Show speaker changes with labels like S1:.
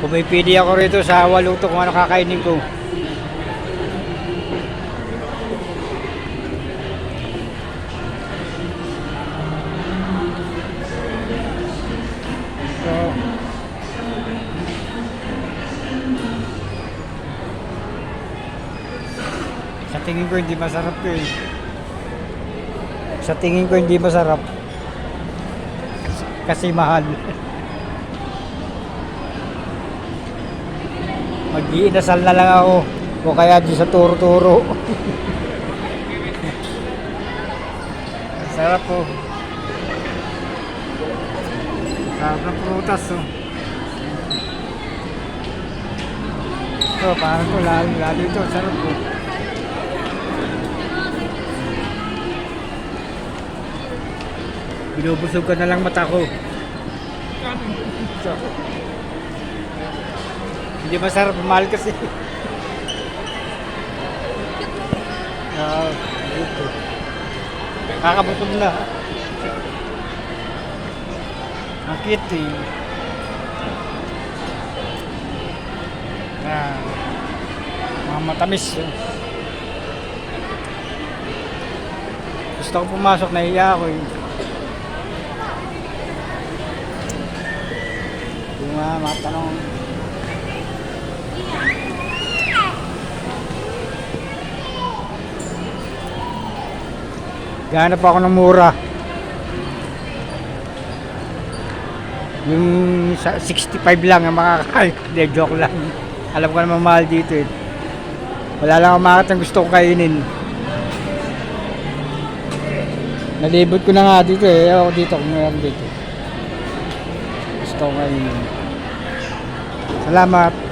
S1: Pumipili ako rito sa waluto kung ano kakainin ko. Sa tingin ko hindi masarap to eh. Sa tingin ko hindi masarap. Kasi mahal. Mag-iinasal na lang ako. O kaya di sa turo-turo. Sarap po. Sarap ng prutas oh. Ito, parang ko lalo, lalo ito. Sarap po. Binubusog ko na lang mata ko. Hindi masarap, mahal kasi. Ah, dito. Kakabusog na. Ang cute eh. Ah, mga matamis. Gusto ko pumasok, nahiya ako eh. Yung mga matanong. Gana pa ako ng mura. Yung sa 65 lang ang makakain. Hindi, joke lang. Alam ko naman mahal dito eh. Wala lang umakit ang gusto ko kainin. Nalibot ko na nga dito eh. Ewan ko dito kung meron dito. Gusto ko kainin. Salamat.